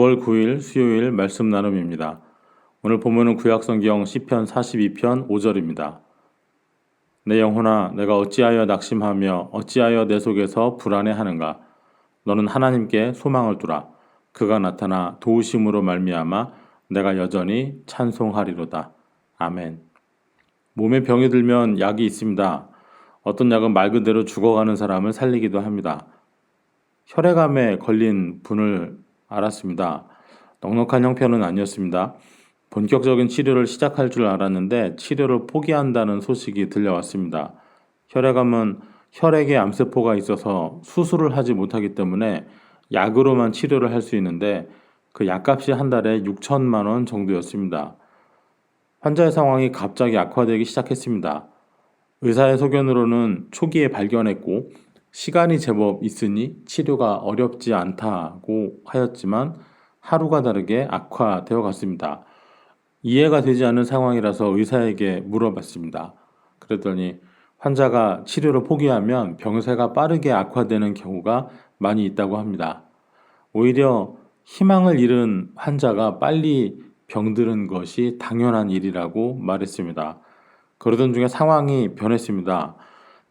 9월 9일 수요일 말씀 나눔입니다. 오늘 본문은 구약성경 시편 42편 5절입니다. 내 영혼아 내가 어찌하여 낙심하며 어찌하여 내 속에서 불안해하는가 너는 하나님께 소망을 두라 그가 나타나 도우심으로 말미암아 내가 여전히 찬송하리로다. 아멘. 몸에 병이 들면 약이 있습니다. 어떤 약은 말 그대로 죽어가는 사람을 살리기도 합니다. 혈액암에 걸린 분을 알았습니다. 넉넉한 형편은 아니었습니다. 본격적인 치료를 시작할 줄 알았는데 치료를 포기한다는 소식이 들려왔습니다. 혈액암은 혈액에 암세포가 있어서 수술을 하지 못하기 때문에 약으로만 치료를 할 수 있는데 그 약값이 한 달에 6천만 원 정도였습니다. 환자의 상황이 갑자기 악화되기 시작했습니다. 의사의 소견으로는 초기에 발견했고 시간이 제법 있으니 치료가 어렵지 않다고 하였지만 하루가 다르게 악화되어 갔습니다. 이해가 되지 않는 상황이라서 의사에게 물어봤습니다. 그랬더니 환자가 치료를 포기하면 병세가 빠르게 악화되는 경우가 많이 있다고 합니다. 오히려 희망을 잃은 환자가 빨리 병드는 것이 당연한 일이라고 말했습니다. 그러던 중에 상황이 변했습니다.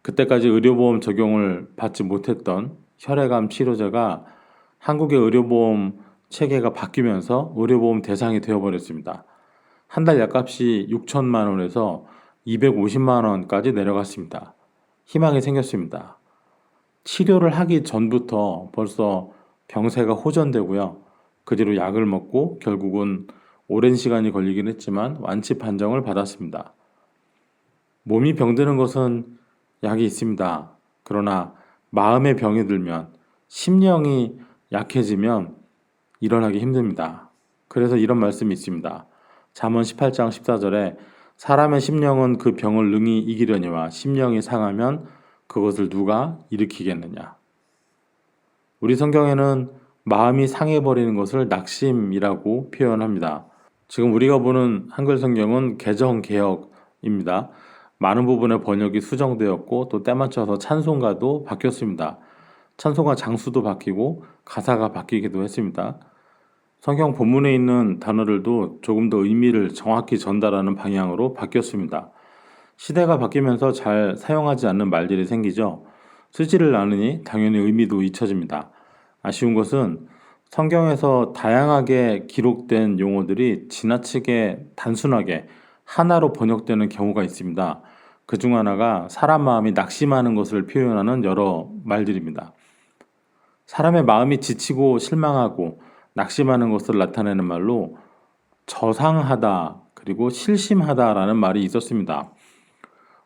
그때까지 의료보험 적용을 받지 못했던 혈액암 치료제가 한국의 의료보험 체계가 바뀌면서 의료보험 대상이 되어버렸습니다. 한 달 약값이 6천만 원에서 250만 원까지 내려갔습니다. 희망이 생겼습니다. 치료를 하기 전부터 벌써 병세가 호전되고요. 그 뒤로 약을 먹고 결국은 오랜 시간이 걸리긴 했지만 완치 판정을 받았습니다. 몸이 병드는 것은 약이 있습니다. 그러나 마음의 병이 들면 심령이 약해지면 일어나기 힘듭니다. 그래서 이런 말씀이 있습니다. 잠언 18장 14절에 사람의 심령은 그 병을 능히 이기려니와 심령이 상하면 그것을 누가 일으키겠느냐. 우리 성경에는 마음이 상해버리는 것을 낙심이라고 표현합니다. 지금 우리가 보는 한글 성경은 개정 개혁입니다. 많은 부분의 번역이 수정되었고 또 때맞춰서 찬송가도 바뀌었습니다. 찬송가 장수도 바뀌고 가사가 바뀌기도 했습니다. 성경 본문에 있는 단어들도 조금 더 의미를 정확히 전달하는 방향으로 바뀌었습니다. 시대가 바뀌면서 잘 사용하지 않는 말들이 생기죠. 쓰지를 않으니 당연히 의미도 잊혀집니다. 아쉬운 것은 성경에서 다양하게 기록된 용어들이 지나치게 단순하게 하나로 번역되는 경우가 있습니다. 그 중 하나가 사람 마음이 낙심하는 것을 표현하는 여러 말들입니다. 사람의 마음이 지치고 실망하고 낙심하는 것을 나타내는 말로 저상하다 그리고 실심하다라는 말이 있었습니다.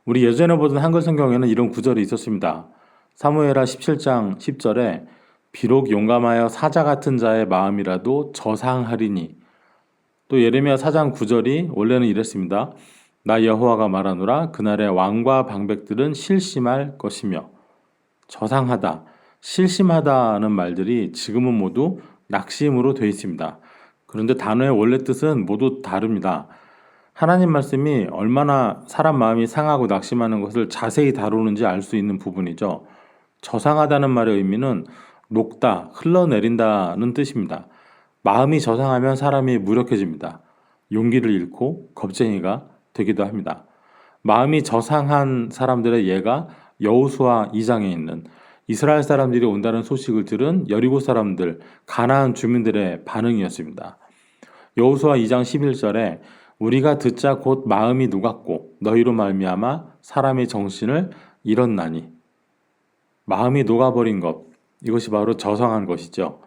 우리 예전에 보던 한글 성경에는 이런 구절이 있었습니다. 사무엘하 17장 10절에 비록 용감하여 사자 같은 자의 마음이라도 저상하리니 또 예레미야 4장 9절이 원래는 이랬습니다. 나 여호와가 말하노라 그날의 왕과 방백들은 실심할 것이며 저상하다, 실심하다는 말들이 지금은 모두 낙심으로 되어 있습니다. 그런데 단어의 원래 뜻은 모두 다릅니다. 하나님 말씀이 얼마나 사람 마음이 상하고 낙심하는 것을 자세히 다루는지 알 수 있는 부분이죠. 저상하다는 말의 의미는 녹다, 흘러내린다는 뜻입니다. 마음이 저상하면 사람이 무력해집니다. 용기를 잃고 겁쟁이가 되기도 합니다. 마음이 저상한 사람들의 예가 여우수아 2장에 있는 이스라엘 사람들이 온다는 소식을 들은 여리고 사람들, 가나안 주민들의 반응이었습니다. 여우수아 2장 11절에 우리가 듣자 곧 마음이 녹았고 너희로 말미암아 사람의 정신을 잃었나니 마음이 녹아버린 것 이것이 바로 저성한 것이죠.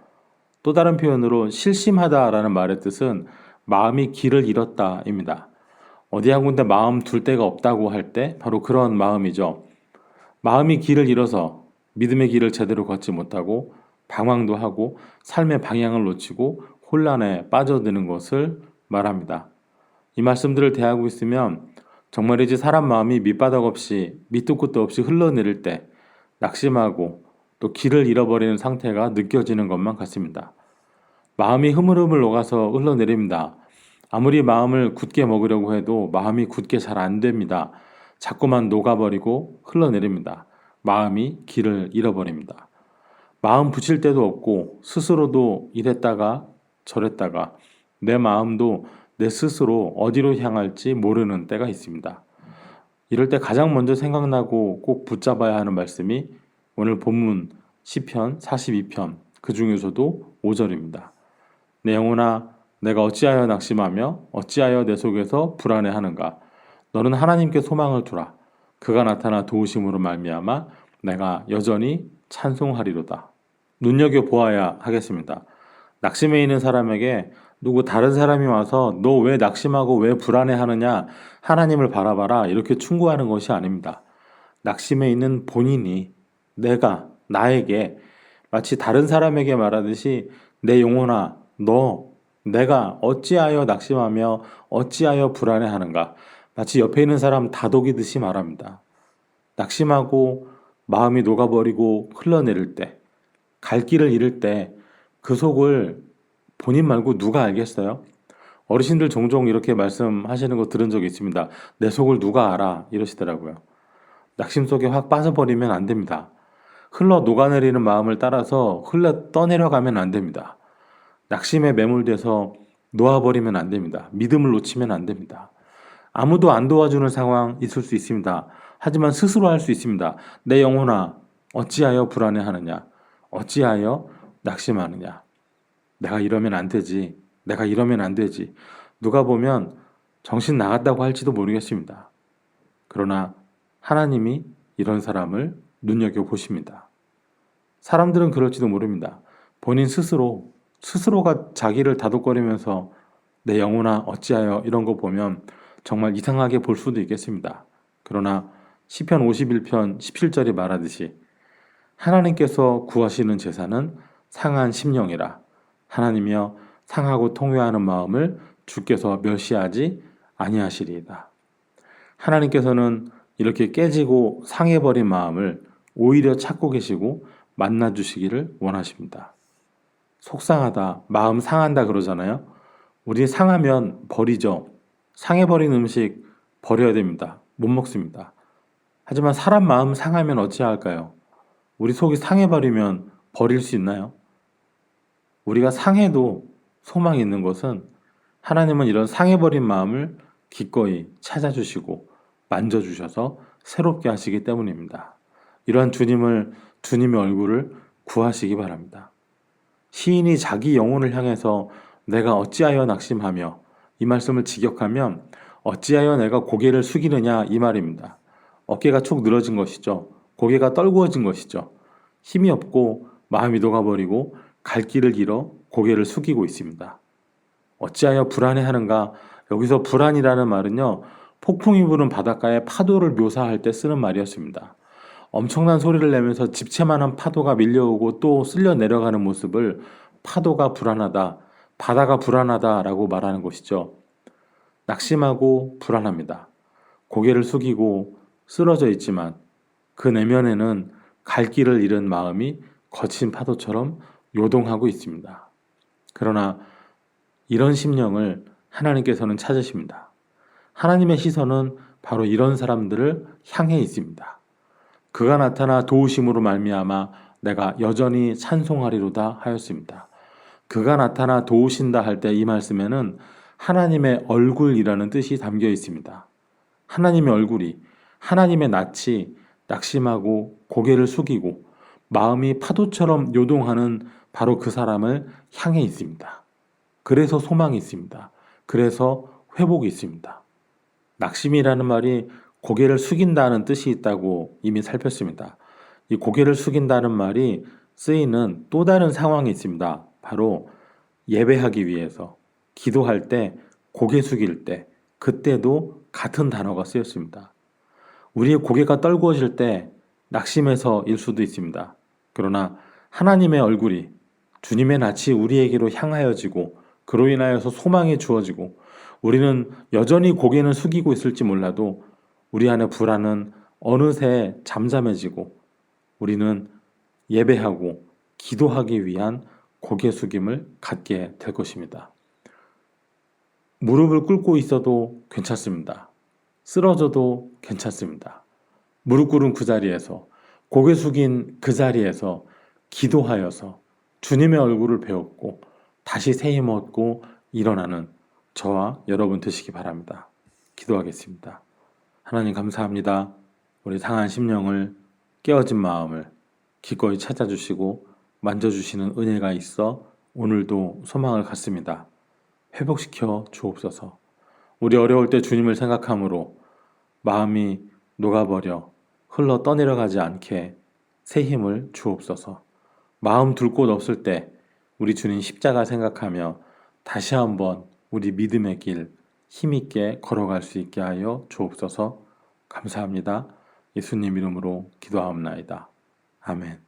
또 다른 표현으로 실심하다라는 말의 뜻은 마음이 길을 잃었다입니다. 어디 한 군데 마음 둘 데가 없다고 할 때 바로 그런 마음이죠. 마음이 길을 잃어서 믿음의 길을 제대로 걷지 못하고 방황도 하고 삶의 방향을 놓치고 혼란에 빠져드는 것을 말합니다. 이 말씀들을 대하고 있으면 정말이지 사람 마음이 밑바닥 없이 밑도 끝도 없이 흘러내릴 때 낙심하고 또 길을 잃어버리는 상태가 느껴지는 것만 같습니다. 마음이 흐물흐물 녹아서 흘러내립니다. 아무리 마음을 굳게 먹으려고 해도 마음이 굳게 잘 안 됩니다. 자꾸만 녹아버리고 흘러내립니다. 마음이 길을 잃어버립니다. 마음 붙일 때도 없고 스스로도 이랬다가 저랬다가 내 마음도 내 스스로 어디로 향할지 모르는 때가 있습니다. 이럴 때 가장 먼저 생각나고 꼭 붙잡아야 하는 말씀이 오늘 본문 시편 42편 그 중에서도 5절입니다. 내 영혼아 내가 어찌하여 낙심하며 어찌하여 내 속에서 불안해하는가 너는 하나님께 소망을 두라 그가 나타나 도우심으로 말미암아 내가 여전히 찬송하리로다. 눈여겨 보아야 하겠습니다. 낙심해 있는 사람에게 누구 다른 사람이 와서 너 왜 낙심하고 왜 불안해하느냐 하나님을 바라봐라 이렇게 충고하는 것이 아닙니다. 낙심해 있는 본인이 내가 나에게 마치 다른 사람에게 말하듯이 내 영혼아 너 내가 어찌하여 낙심하며 어찌하여 불안해하는가 마치 옆에 있는 사람 다독이듯이 말합니다. 낙심하고 마음이 녹아버리고 흘러내릴 때, 갈 길을 잃을 때 그 속을 본인 말고 누가 알겠어요? 어르신들 종종 이렇게 말씀하시는 거 들은 적이 있습니다. 내 속을 누가 알아? 이러시더라고요. 낙심 속에 확 빠져버리면 안 됩니다. 흘러 녹아내리는 마음을 따라서 흘러 떠내려가면 안 됩니다. 낙심에 매몰돼서 놓아버리면 안 됩니다. 믿음을 놓치면 안 됩니다. 아무도 안 도와주는 상황 있을 수 있습니다. 하지만 스스로 할 수 있습니다. 내 영혼아, 어찌하여 불안해하느냐? 어찌하여 낙심하느냐? 내가 이러면 안 되지. 내가 이러면 안 되지. 누가 보면 정신 나갔다고 할지도 모르겠습니다. 그러나 하나님이 이런 사람을 눈여겨보십니다. 사람들은 그럴지도 모릅니다. 본인 스스로, 스스로가 자기를 다독거리면서 내 영혼아 어찌하여 이런 거 보면 정말 이상하게 볼 수도 있겠습니다. 그러나 시편 51편 17절이 말하듯이 하나님께서 구하시는 제사는 상한 심령이라 하나님이여 상하고 통회하는 마음을 주께서 멸시하지 아니하시리이다. 하나님께서는 이렇게 깨지고 상해버린 마음을 오히려 찾고 계시고 만나 주시기를 원하십니다. 속상하다, 마음 상한다 그러잖아요. 우리 상하면 버리죠. 상해버린 음식 버려야 됩니다. 못 먹습니다. 하지만 사람 마음 상하면 어찌할까요? 우리 속이 상해버리면 버릴 수 있나요? 우리가 상해도 소망이 있는 것은 하나님은 이런 상해버린 마음을 기꺼이 찾아주시고 만져주셔서 새롭게 하시기 때문입니다. 이러한 주님을, 주님의 얼굴을 구하시기 바랍니다. 시인이 자기 영혼을 향해서 내가 어찌하여 낙심하며 이 말씀을 직역하면 어찌하여 내가 고개를 숙이느냐 이 말입니다. 어깨가 축 늘어진 것이죠. 고개가 떨구어진 것이죠. 힘이 없고 마음이 녹아버리고 갈 길을 잃어 고개를 숙이고 있습니다. 어찌하여 불안해하는가? 여기서 불안이라는 말은요, 폭풍이 부는 바닷가의 파도를 묘사할 때 쓰는 말이었습니다. 엄청난 소리를 내면서 집채만한 파도가 밀려오고 또 쓸려 내려가는 모습을 파도가 불안하다, 바다가 불안하다라고 말하는 것이죠. 낙심하고 불안합니다. 고개를 숙이고 쓰러져 있지만 그 내면에는 갈 길을 잃은 마음이 거친 파도처럼 요동하고 있습니다. 그러나 이런 심령을 하나님께서는 찾으십니다. 하나님의 시선은 바로 이런 사람들을 향해 있습니다. 그가 나타나 도우심으로 말미암아 내가 여전히 찬송하리로다 하였습니다. 그가 나타나 도우신다 할 때 이 말씀에는 하나님의 얼굴이라는 뜻이 담겨 있습니다. 하나님의 얼굴이 하나님의 낯이 낙심하고 고개를 숙이고 마음이 파도처럼 요동하는 바로 그 사람을 향해 있습니다. 그래서 소망이 있습니다. 그래서 회복이 있습니다. 낙심이라는 말이 고개를 숙인다는 뜻이 있다고 이미 살폈습니다. 이 고개를 숙인다는 말이 쓰이는 또 다른 상황이 있습니다. 바로 예배하기 위해서 기도할 때 고개 숙일 때 그때도 같은 단어가 쓰였습니다. 우리의 고개가 떨구어질 때 낙심해서일 수도 있습니다. 그러나 하나님의 얼굴이 주님의 낯이 우리에게로 향하여지고 그로 인하여서 소망이 주어지고 우리는 여전히 고개는 숙이고 있을지 몰라도 우리 안의 불안은 어느새 잠잠해지고 우리는 예배하고 기도하기 위한 고개 숙임을 갖게 될 것입니다. 무릎을 꿇고 있어도 괜찮습니다. 쓰러져도 괜찮습니다. 무릎 꿇은 그 자리에서 고개 숙인 그 자리에서 기도하여서 주님의 얼굴을 배웠고 다시 새 힘 얻고 일어나는 저와 여러분 되시기 바랍니다. 기도하겠습니다. 하나님 감사합니다. 우리 상한 심령을 깨어진 마음을 기꺼이 찾아주시고 만져주시는 은혜가 있어 오늘도 소망을 갖습니다. 회복시켜 주옵소서. 우리 어려울 때 주님을 생각함으로 마음이 녹아버려 흘러 떠내려가지 않게 새 힘을 주옵소서. 마음 둘 곳 없을 때 우리 주님 십자가 생각하며 다시 한번 우리 믿음의 길 힘있게 걸어갈 수 있게 하여 주옵소서 감사합니다. 예수님 이름으로 기도하옵나이다. 아멘.